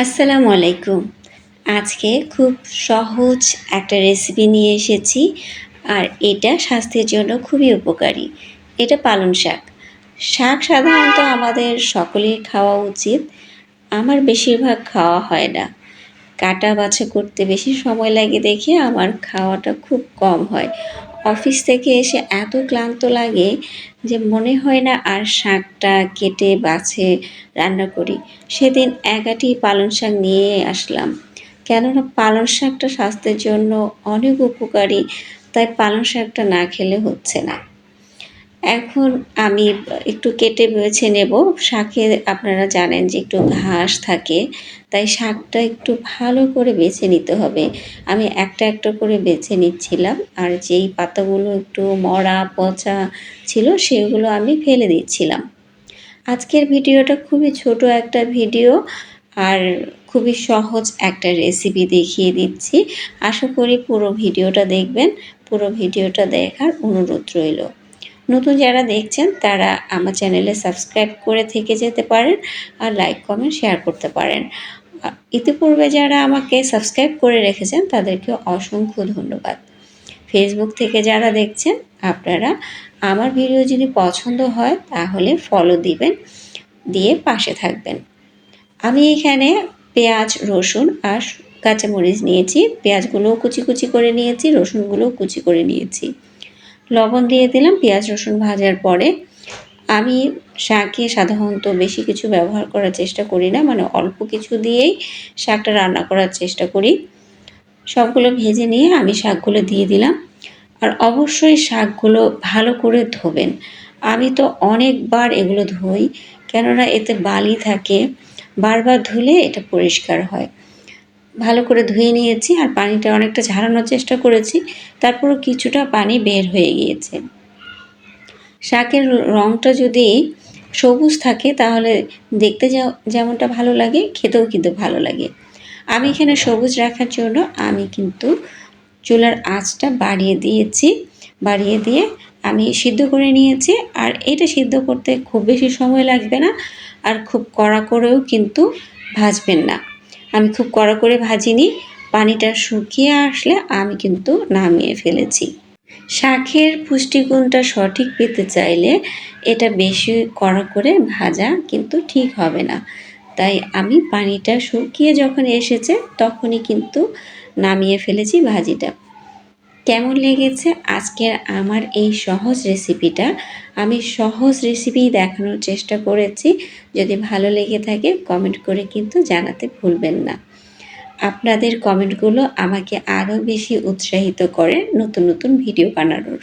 আসসালামু আলাইকুম। আজকে খুব সহজ একটা রেসিপি নিয়ে এসেছি আর এটা স্বাস্থ্যের জন্য খুবই উপকারী। এটা পালং শাক। শাক সাধারণত আমাদের সকলেই খাওয়া উচিত। আমার বেশিরভাগ খাওয়া হয় না। কাটা বাছা করতে বেশি সময় লাগে দেখে আমার খাওয়াটা খুব কম হয়। অফিস থেকে এসে এত ক্লান্ত লাগে যে মনে হয় না আর শাকটা কেটে বাছে রান্না করি। সেদিন একাটি পালং শাক নিয়ে আসলাম। কেননা পালং শাকটা স্বাস্থ্যের জন্য অনেক উপকারী, তাই পালং শাকটা না খেলে হচ্ছে না। এখন আমি একটু কেটে বেছে নেব। শাকে আপনারা জানেন যে একটু ঘাস থাকে, তাই শাকটা একটু ভালো করে বেছে নিতে হবে। আমি একটা একটা করে বেছে নিচ্ছিলাম, আর যেই পাতাগুলো একটু মরা, পচা ছিল সেগুলো আমি ফেলে দিচ্ছিলাম। আজকের ভিডিওটা খুবই ছোট একটা ভিডিও, আর খুবই সহজ একটা রেসিপি দেখিয়ে দিচ্ছি। আশা করি পুরো ভিডিওটা দেখবেন, পুরো ভিডিওটা দেখার অনুরোধ রইল। নতুন যারা দেখছেন, তারা আমার চ্যানেলে সাবস্ক্রাইব করে থেকে যেতে পারেন আর লাইক, কমেন্ট, শেয়ার করতে পারেন। ইতিপূর্বে যারা আমাকে সাবস্ক্রাইব করে রেখেছেন, তাদেরকে অসংখ্য ধন্যবাদ। ফেসবুক থেকে যারা দেখছেন, আপনারা আমার ভিডিও যদি পছন্দ হয়, তাহলে ফলো দিবেন, দিয়ে পাশে থাকবেন। আমি এখানে পেঁয়াজ, রসুন আর কাঁচামরিচ নিয়েছি। পেঁয়াজগুলোও কুচি কুচি করে নিয়েছি, রসুনগুলোও কুচি করে নিয়েছি। লবণ দিয়ে দিলাম, পেঁয়াজ, রসুন ভাজার পরে। আমি শাকে সাধারণত বেশি কিছু ব্যবহার করার চেষ্টা করি না মানে অল্প কিছু দিয়েই শাকটা রান্না করার চেষ্টা করি। সবগুলো ভেজে নিয়ে আমি শাকগুলো দিয়ে দিলাম। আর অবশ্যই শাকগুলো ভালো করে ধোবেন। আমি তো অনেকবার এগুলো ধুই, কেননা এতে বালি থাকে। বারবার ধুলে এটা পরিষ্কার হয়। ভালো করে ধুয়ে নিয়েছি আর পানিটা অনেকটা ঝাড়ানোর চেষ্টা করেছি। তারপরও কিছুটা পানি বের হয়ে গিয়েছে। শাকের রঙটা যদি সবুজ থাকে, তাহলে দেখতে যেমনটা ভালো লাগে, খেতেও কিন্তু ভালো লাগে। আমি এখানে সবুজ রাখার জন্য আমি কিন্তু চুলার আঁচটা বাড়িয়ে দিয়েছি। বাড়িয়ে দিয়ে আমি সিদ্ধ করে নিয়েছি আর এটা সিদ্ধ করতে খুব বেশি সময় লাগবে না আর খুব কড়া করেও কিন্তু ভাজবেন না। আমি খুব কড়া করে ভাজিনি। পানিটা শুকিয়ে আসলে আমি কিন্তু নামিয়ে ফেলেছি। শাকের পুষ্টিগুণটা সঠিক পেতে চাইলে এটা বেশি কড়া করে ভাজা কিন্তু ঠিক হবে না। তাই আমি পানিটা শুকিয়ে যখন এসেছে তখনই কিন্তু নামিয়ে ফেলেছি ভাজিটা। কেমন লেগেছে আজকের আমার এই সহজ রেসিপিটা আমি সহজ রেসিপি দেখানোর চেষ্টা করেছি। যদি ভালো লেগে থাকে কমেন্ট করে কিন্তু জানাতে ভুলবেন না। আপনাদের কমেন্টগুলো আমাকে আরও বেশি উৎসাহিত করে নতুন নতুন ভিডিও বানানোর।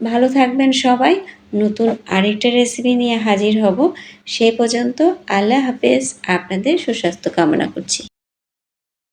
ভালো থাকবেন সবাই। নতুন আরেকটা রেসিপি নিয়ে হাজির হব। সেই পর্যন্ত আল্লাহ হাফেজ। আপনাদের সুস্বাস্থ্য কামনা করছি।